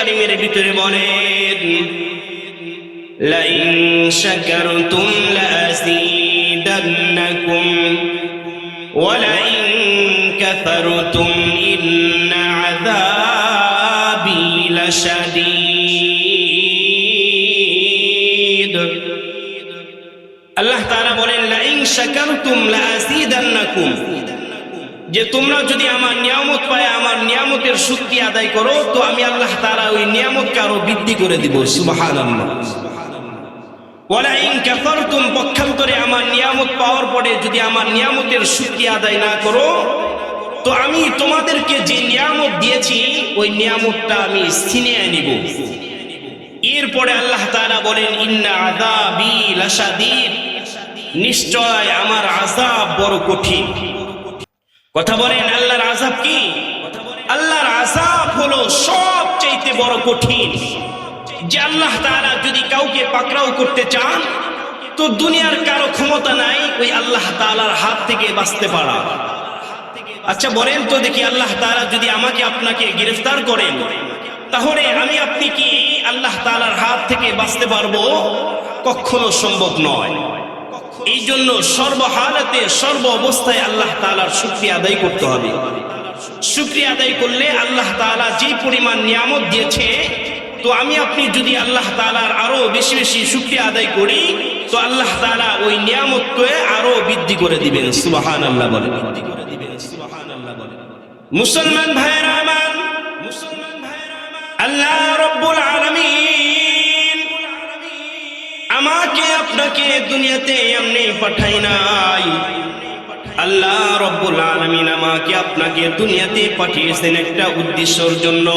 কারিমের ভিতরে বলেন লাইন শাকারতুম লাযীদান্নাকুম ولئن كفرتم إن عذابي لشديد আল্লাহ তাআলা বলেন লাইন শাকারতুম লাযীদান্নাকুম যে তোমরা যদি আমার নিয়ামত পায়, আমার নিয়ামতের শক্তি আদায় করো, তো আমি আল্লাহ তাআলা ওই নিয়ামতকে আরও বৃদ্ধি করে দিব পক্ষান্তরে আমার নিয়ামত পাওয়ার পরে যদি আমার নিয়ামতের আদায় না করো, তো আমি তোমাদেরকে যে নিয়ামত দিয়েছি, ওই নিয়ামতটা আমি ছিনিয়ে এরপরে আল্লাহ তাআলা বলেন, ইন্না নিশ্চয় আমার আযাব বড় কঠিন। কথা বলেন, আল্লাহর আযাব কি? আল্লাহর আযাব হলো সবচেয়ে বড় কঠিন। যে আল্লাহ তাআলা যদি কাউকে পাকড়াও করতে চান, তো দুনিয়ার কারও ক্ষমতা নাই ওই আল্লাহ তালার হাত থেকে বাঁচতে পারা। আচ্ছা বলেন তো দেখি, আল্লাহ তাআলা যদি আমাকে আপনাকে গ্রেফতার করেন, তাহলে আমি আপনি কি আল্লাহ তালার হাত থেকে বাঁচতে পারব? কখনো সম্ভব নয়। এই জন্য সর্বহালতে সর্ব অবস্থায় আল্লাহ তাআলার শুকরিয়া আদায় করতে হবে। শুকরিয়া আদায় করলে আল্লাহ তাআলা যে পরিমাণ নিয়ামত দিয়েছে, তো আমি আপনি যদি আল্লাহ তাআলার আরও বেশি বেশি শুকরিয়া আদায় করি, তো আল্লাহ তাআলা ওই নিয়ামতকে আরও বৃদ্ধি করে দিবেন। সুবহানাল্লাহ বলে মুসলমান ভাইরা আমার, মুসলমান ভাইরা আল্লাহ রব্বুল আলামিন আমাকে আপনাকে দুনিয়াতে এমনি পাঠাই নাই। আল্লাহ রব্বুল আলামিন আমাকে আপনাকে দুনিয়াতে পাঠিয়েছেন একটা উদ্দেশ্যর জন্য।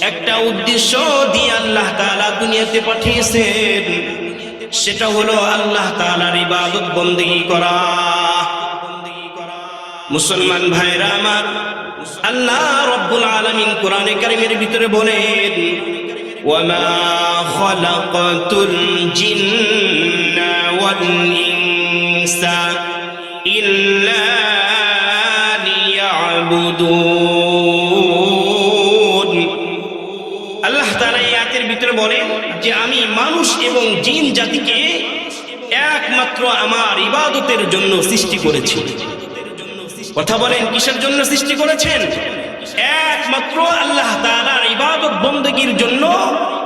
একটা উদ্দেশ্য দিয়ে আল্লাহ তাআলা দুনিয়াতে পাঠিয়েছেন। সেটা হলো আল্লাহ তাআলার ইবাদত বন্দেগী করা। মুসলমান ভাইরা আমার, আল্লাহ রব্বুল আলামিন কোরআনে কারিমের ভিতরে বলেন খালাকাতুল জিন্না ওয়াল ইনসা ইল্লা লিয়াবুদুন আল্লাহ তাআলা আয়াতের ভিতরে বলেন যে আমি মানুষ এবং জিন জাতিকে একমাত্র আমার ইবাদতের জন্য সৃষ্টি করেছি। কথা বলেন, কিসের জন্য সৃষ্টি করেছেন? একমাত্র আল্লাহ তালার ইবাদত বন্দগীর জন্য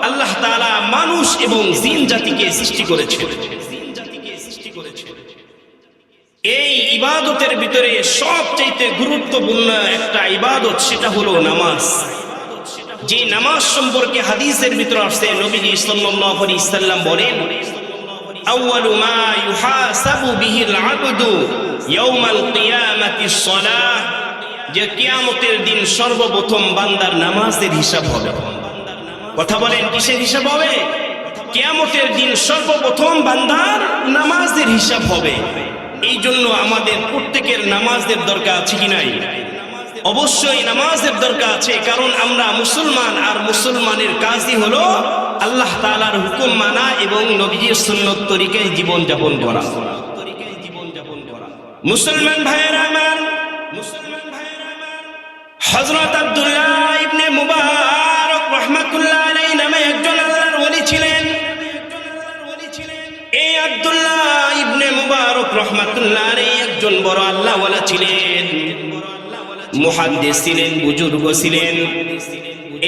আল্লাহ তালা মানুষ এবং জিন জাতিকে সৃষ্টি করেছে। এই ইবাদতের ভিতরে সবচাইতে গুরুত্বপূর্ণ একটা ইবাদত সেটা হলো নামাজ। যে নামাজ সম্পর্কে হাদিসের ভিতরে আসছে নবী সাল্লাল্লাহু আলাইহি সাল্লাম বলেন, আউয়ালু মা ইউহাসাবু বিহিল আবদু ইয়াউমাল কিয়ামাতিস সালাহ। যে কিয়ামতের দিন সর্বপ্রথম বান্দার নামাজের হিসাব হবে। কথা বলেন, কিসের হিসাব হবে? কিয়ামতের দিন সর্বপ্রথম বান্দার নামাজের হিসাব হবে। এই জন্য আমাদের প্রত্যেকের নামাজের দরকার আছে কি নাই? অবশ্যই নামাজের দরকার আছে, কারণ আমরা মুসলমান, আর মুসলমানের কাজই হলো আল্লাহ তাআলার হুকুম মানা এবং নবীজির সুন্নত তরিকায় জীবন যাপন করা। মুসলমান ভাইয়েরা, আমার হযরত আব্দুল্লাহ ইবনে মুবারক রাহমাতুল্লাহ আলাইহি নামে একজন আল্লাহর ওলি ছিলেন। এই আব্দুল্লাহ ইবনে মুবারক রাহমাতুল্লাহ আলাইহি একজন বড় আল্লাহওয়ালা ছিলেন। মুহাদ্দিস ছিলেন, বুজুর্গ ছিলেন।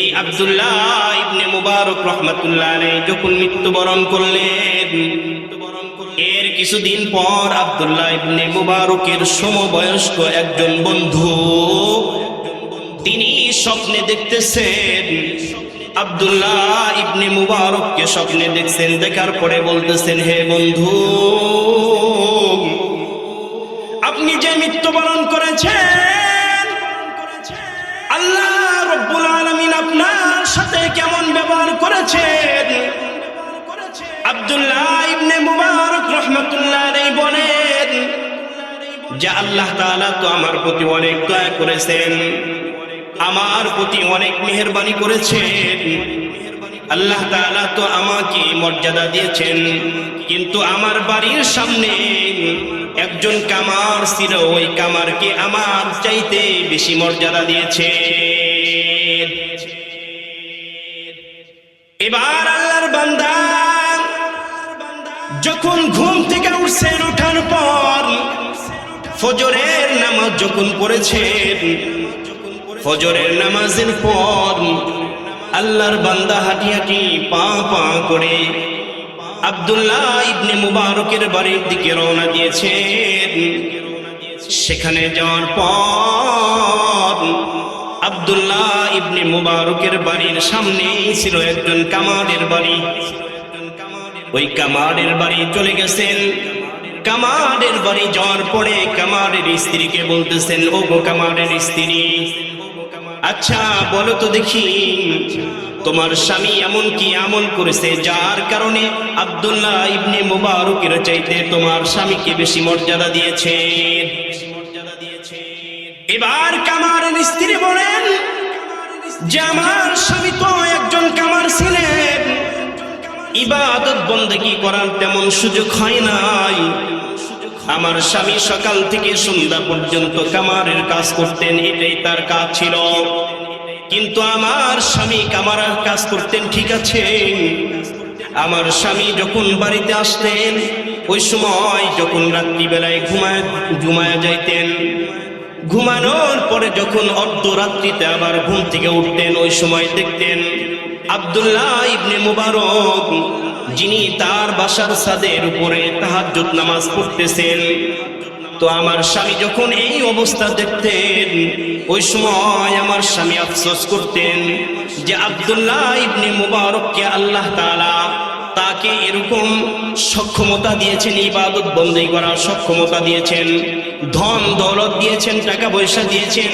এই আব্দুল্লাহ ইবনে মুবারক রহমাতুল্লাহ আলাইহি যখন মৃত্যুবরণ করলেন, এর কিছুদিন পর আব্দুল্লাহ ইবনে মুবারকের সমবয়স্ক একজন বন্ধু তিনি স্বপ্নে দেখতেছেন। আব্দুল্লাহ ইবনে মুবারককে স্বপ্নে দেখছেন, দেখার পরে বলতেছেন, হে বন্ধু, আপনি যে মৃত্যুবরণ করেছেন, আল্লাহ রব্বুল আলামিন আপনার সাথে কেমন ব্যবহার করেছেন? আব্দুল্লাহ ইবনে মুবারক রাহমাতুল্লাহ বলেন, যে আল্লাহ তাআলা তো আমার প্রতি অনেক দয়া করেছেন। আমার প্রতি অনেক মেহেরবানি করেছেন। আল্লাহ তাআলা তো আমাকে মর্যাদা দিয়েছেন। কিন্তু আমার বাড়ির সামনে একজন কামার ছিল, ওই কামারকে আমার চাইতে বেশি মর্যাদা দিয়েছে এবার আল্লাহর বান্দা যখন ঘুম থেকে উঠছেন ওঠার পর ফজরের নামাজ যখন পড়েছেন ফজরের নামাজের পর আল্লাহর বান্দা হাঁটি হাঁটি পা পা করে আব্দুল্লাহ ইবনে মুবারকের বাড়ির দিকে রওনা দিয়েছেন। সেখানে যাওয়ার পর আব্দুল্লাহ ইবনে মুবারকের বাড়ির সামনেই ছিল একজন কামারের বাড়ি। ওই কামারের বাড়ি চলে গেছেন। কামারের বাড়ি যাওয়ার পরে কামারের স্ত্রীকে বলতেছেন ও গো কামারের স্ত্রী আচ্ছা বলো তো দেখি, তোমার স্বামী এমন কি আমল করেছে যার কারণে আব্দুল্লাহ ইবনে মুবারকের চাইতে তোমার স্বামীকে বেশি মর্যাদা দিয়েছে? এবার কামার স্ত্রী বলেন যে, আমার স্বামী তো একজন কামার ছিলেন ইবাদত বন্দেগী করার তেমন সুযোগ হয় নাই। আমার স্বামী সকাল থেকে সন্ধ্যা পর্যন্ত কামারের কাজ করতেন, এটাই তার কাজ ছিল। কিন্তু আমার স্বামী কামারার কাজ করতেন, ঠিক আছে। আমার স্বামী যখন বাড়িতে আসতেন, ওই সময় যখন রাত্রিবেলায় ঘুমায় ঘুমায় যাইতেন। ঘুমানোর পরে যখন অর্ধরাত্রিতে আবার ঘুম থেকে উঠতেন, ওই সময় দেখতেন আব্দুল্লাহ ইবনে মুবারক যিনি তার বাসার ছাদের উপরে তাহাজ্জুদ নামাজ পড়তেছেন। তো আমার স্বামী যখন এই অবস্থা দেখতেন, ওই সময় আমার স্বামী আফসোস করতেন যে আব্দুল্লাহ ইবনে মুবারককে আল্লাহ তাআলা তাকে এরকম সক্ষমতা দিয়েছেন, ইবাদত বন্দী করার সক্ষমতা দিয়েছেন, ধন দৌলত দিয়েছেন, টাকা পয়সা দিয়েছেন,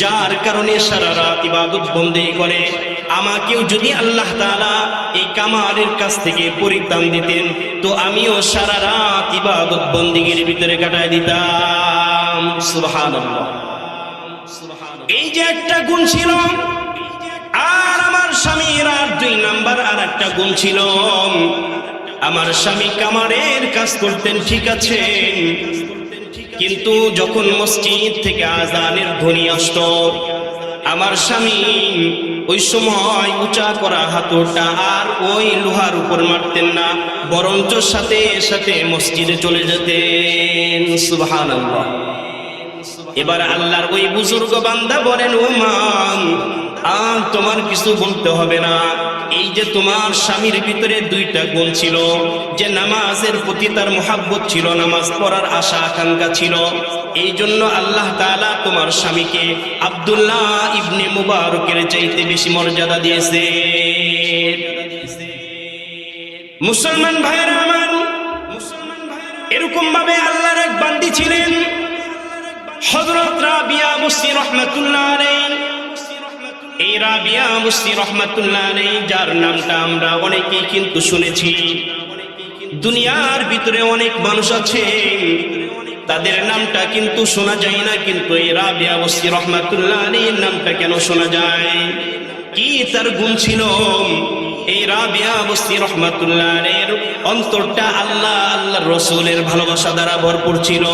যার কারণে সারা রাত ইবাদত বন্দী করে। আমাকেও যদি আল্লাহ তাআলা এই কামারের কাছ থেকে পরিত্রাণ দিতেন, তো আমিও সারা রাত ইবাদত বন্দিগির ভিতরে কাটায় দিতাম। সুবহানাল্লাহ। এই যে একটা গুণ ছিল, আর আমার স্বামীর আর দুই নাম্বার আর একটা গুণ ছিল। আমার স্বামী কামারের কাজ করতেন, ঠিক আছে। কিন্তু যখন মসজিদ থেকে আজানের ধ্বনি আসত আমার স্বামী ওই সময় উঁচা করা হাতুরটা আর ওই লোহার উপর মারতেন না, বরঞ্চ সাথে সাথে মসজিদে চলে যেতেন। সুহান এবার আল্লাহর ওই বুজুর্গ বান্দা বলেন ও মান আর তোমার কিছু বলতে হবে না। এই যে তোমার স্বামীর ভিতরে দুইটা গুণ ছিল, যে নামাজের প্রতি তার মোহাব্বত ছিল, নামাজ পড়ার আশা আকাঙ্ক্ষা ছিল, এই জন্য আল্লাহ তাআলা তোমার স্বামীকে আব্দুল্লাহ ইবনে মুবারকের চাইতে বেশি মর্যাদা দিয়েছে। মুসলমান ভাইয়েরা আমার, মুসলমান এরকম ভাবে আল্লাহর এক বান্দি ছিলেন, হযরত রাবিয়া মুসি রহমাতুল্লাহ আলাইহি। এই রাবিয়া মুসি রহমাতুল্লাহ যার নামটা আমরা অনেকেই কিন্তু শুনেছি। দুনিয়ার ভিতরে অনেক মানুষ আছে, তাদের নামটা কিন্তু শোনা যায় না, কিন্তু এই রাবিয়া মুসি রহমাতুল্লাহ নামটা কেন শোনা যায়? কি তার গুণ ছিল? এই রাবিয়া বস্তি রহমাতুল্লাহ অন্তরটা আল্লাহ, আল্লাহর রসুলের ভালোবাসা দ্বারা ভরপুর ছিল।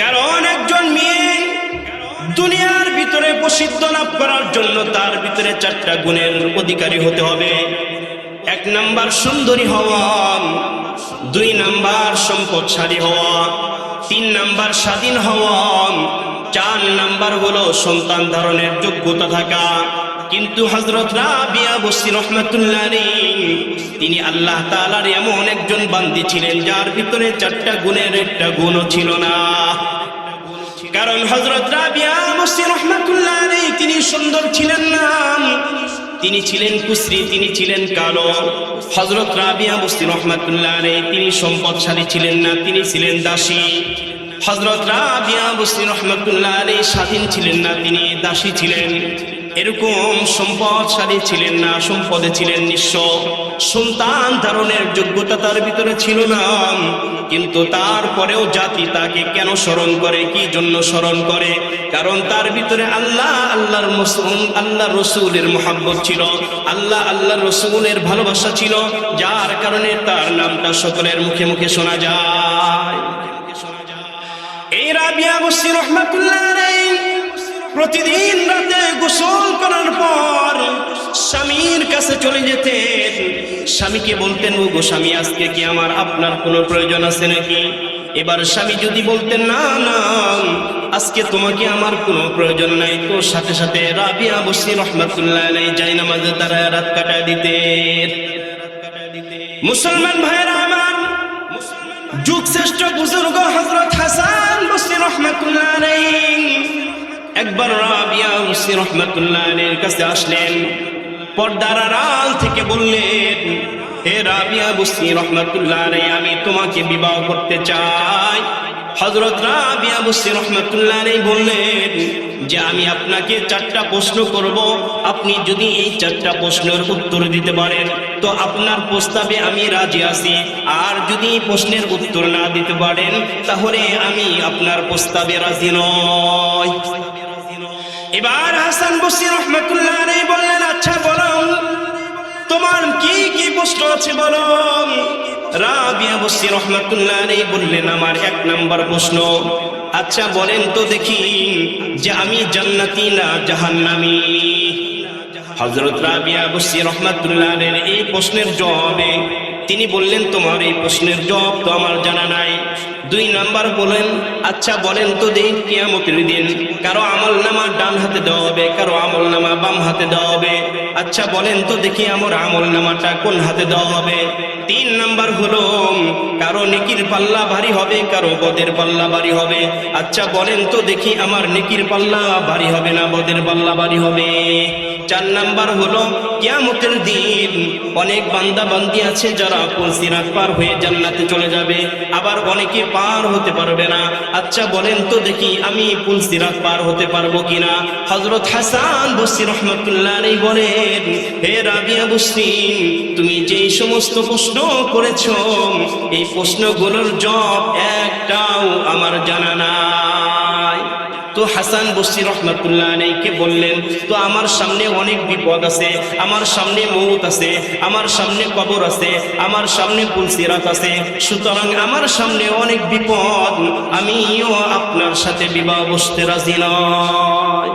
কারণ একজন মেয়ে দুনিয়ার প্রসিদ্ধ লাভ করার জন্য তার ভিতরে চারটা গুণের অধিকারী হতে হবে। এক নাম্বার সুন্দরী হওয়া দুই নাম্বার সম্পদশালী হওয়া তিন নাম্বার স্বাধীন হওয়া চার নাম্বার হলো সন্তান ধারণের যোগ্যতা থাকা। কিন্তু হজরত রাবিয়া বসি রহমাতুল্লাহ আলাইহি, তিনি আল্লাহ তাআলার এমন একজন বান্দি ছিলেন যার ভিতরে চারটা গুণের একটা গুণও ছিল না। কারণ হজরত রাবিয়া তিনি সুন্দর ছিলেন না। তিনি ছিলেন কুশ্রী, তিনি ছিলেন কালো। হজরত রাবিয়া বস্তি রহমাতুল্লাহ রে তিনি সম্পদশালী ছিলেন না, তিনি ছিলেন দাসী। হজরত রাবিয়া বস্তি রহমাতুল্লাহ রে স্বাধীন ছিলেন না, তিনি দাসী ছিলেন। এরকম সম্পদশালী ছিলেন না, সম্পদে ছিলেন নিঃস্ব। সন্তান ধারণের যোগ্যতা তার ভিতরে ছিল না। কিন্তু তারপরেও জাতি তাকে কেন স্মরণ করে, কি জন্য স্মরণ করে? কারণ তার ভিতরে আল্লাহ, আল্লাহর মুসলিম আল্লাহ রসুলের মোহাব্বত ছিল। আল্লাহ আল্লাহ রসুলের ভালোবাসা ছিল। যার কারণে তার নামটা সকলের মুখে মুখে শোনা যায়। এই রাবিয়া বসি রহমাতুল্লাহ প্রতিদিন রাতে গোসল করার পর স্বামীর কাছে চলে যেতেন। স্বামীকে বলতেন ও গো স্বামী, আজকে কি আমার আপনার কোনো প্রয়োজন আছে নাকি? এবার স্বামী যদি বলতেন, না না, আজকে তোমাকে আমার কোনো প্রয়োজন নাই। তো সাথে সাথে রাবিয়া বসি রহমতুল্লাহ আলাই যাই নামাজে তারা রাত কাটা দিতে মুসলমান ভাইরা আমার যুগ শ্রেষ্ঠ বুজুর্গ হজরত হাসান বসি রহমতুল্লাহ আলাই একবার রাবিয়া বসি রহমতুল্লাহ আলাইর কাছে আসলেন। পর্দার আড়াল থেকে বললেন, হে রাবিয়া বসি রহমতুল্লাহ, আমি তোমাকে বিবাহ করতে চাই। হজরত রাবিয়া বসি রহমতুল্লাহ বললেন, যে আমি আপনাকে চারটা প্রশ্ন করব। আপনি যদি এই চারটা প্রশ্নের উত্তর দিতে পারেন, তো আপনার প্রস্তাবে আমি রাজি আছি। আর যদি প্রশ্নের উত্তর না দিতে পারেন, তাহলে আমি আপনার প্রস্তাবে রাজি নয় এবার হাসান বসির রহমতুল্লাহ বললেন আচ্ছা বলো, তোমার কি কি প্রশ্ন আছে বলো? রাবিয়া বসির রহমতুল্লাহ বললেন, আমার এক নম্বর প্রশ্ন আচ্ছা বলেন তো দেখি যে আমি জান্নাতি না জাহান্নামী? হজরত রাবিয়া বসি রহমাতুল্লাহ এই প্রশ্নের জবাবে তিনি বললেন, তোমার এই প্রশ্নের জবাব তো আমার জানা নাই। দুই নাম্বার বলেন আচ্ছা বলেন তো দিন কিয়ামতের দিন কারও আমল নামা ডান হাতে দেওয়া হবে, কারও আমল নামা বাম হাতে দেওয়া হবে। আচ্ছা বলেন তো দেখি আমার আমল নামাটা কোন হাতে দেওয়া হবে? তিন নাম্বার হলো, কারও নেকির পাল্লা ভারী হবে, কারও বদের পাল্লা ভারী হবে। আচ্ছা বলেন তো দেখি আমার নেকির পাল্লা ভারী হবে না, বদের পাল্লা ভারী হবে? চার নাম্বার হলো, কিয়ামতের দিন অনেক বান্দা বান্দি আছে যারা সিরাত পার হয়ে জান্নাতে চলে যাবে, আবার অনেকে পার হতে পারবে না। আচ্ছা বলেন তো দেখি আমি সিরাত পার হতে পারব কিনা? হজরত হাসান বসি রহমতুল্লাহ বলেন, হে রাবিয়া বসি তুমি যেই সমস্ত প্রশ্ন করেছ, এই প্রশ্নগুলোর জব একটাও আমার জানা তো হাসান বসি রহমাতুল্লাহ আলাইকে বললেন, তো আমার সামনে অনেক বিপদ আছে, আমার সামনে মৌত আছে, আমার সামনে কবর আছে, আমার সামনে পুলসিরাত আছে, সুতরাং আমার সামনে অনেক বিপদ, আমিও আপনার সাথে বিবাহ বসতে রাজি নয়।